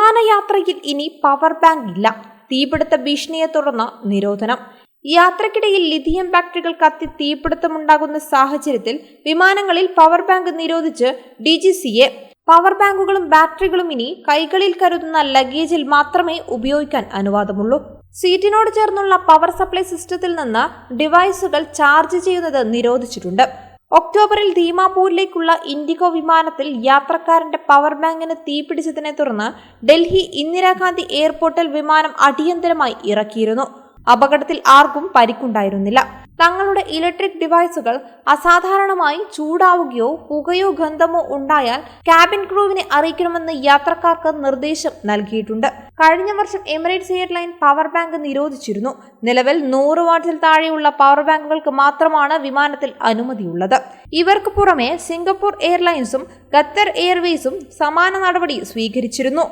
വിമാനയാത്രയിൽ ഇനി power bank ഇല്ല. തീപിടുത്ത ഭീഷണിയെ തുടർന്ന് നിരോധനം. യാത്രക്കിടയിൽ ലിഥിയം ബാറ്ററികൾ കത്തി തീപിടുത്തമുണ്ടാകുന്ന സാഹചര്യത്തിൽ വിമാനങ്ങളിൽ power bank നിരോധിച്ച് D G C A power ബാങ്കുകളും ബാറ്ററികളും ഇനി കൈകളിൽ കരുതുന്ന ലഗേജിൽ മാത്രമേ ഉപയോഗിക്കാൻ അനുവാദമുള്ളൂ. സീറ്റിനോട് ചേർന്നുള്ള പവർ സപ്ലൈ സിസ്റ്റത്തിൽ നിന്ന് ഡിവൈസുകൾ ചാർജ് ചെയ്യുന്നത് നിരോധിച്ചിട്ടുണ്ട്. ഒക്ടോബറിൽ ദീമാപൂരിലേക്കുള്ള ഇൻഡിഗോ വിമാനത്തിൽ യാത്രക്കാരന്റെ പവർ ബാങ്കിന് തീപിടിച്ചതിനെ തുടർന്ന് ഡൽഹി ഇന്ദിരാഗാന്ധി എയർപോർട്ടിൽ വിമാനം അടിയന്തരമായി ഇറക്കിയിരുന്നു. അപകടത്തിൽ ആർക്കും പരിക്കുണ്ടായിരുന്നില്ല. തങ്ങളുടെ ഇലക്ട്രിക് ഡിവൈസുകൾ അസാധാരണമായി ചൂടാവുകയോ പുകയോ ഗന്ധമോ ഉണ്ടായാൽ ക്യാബിൻ ക്രൂവിനെ അറിയിക്കണമെന്ന് യാത്രക്കാർക്ക് നിർദ്ദേശം നൽകിയിട്ടുണ്ട്. കഴിഞ്ഞ വർഷം എമിറേറ്റ്സ് എയർലൈൻ പവർ ബാങ്ക് നിരോധിച്ചിരുന്നു. നിലവിൽ നൂറ് വാട്ടിൽ താഴെയുള്ള പവർ ബാങ്കുകൾക്ക് മാത്രമാണ് വിമാനത്തിൽ അനുമതിയുള്ളത്. ഇവർക്ക് പുറമെ സിംഗപ്പൂർ എയർലൈൻസും ഖത്തർ എയർവേസും സമാന നടപടി സ്വീകരിച്ചിരുന്നു.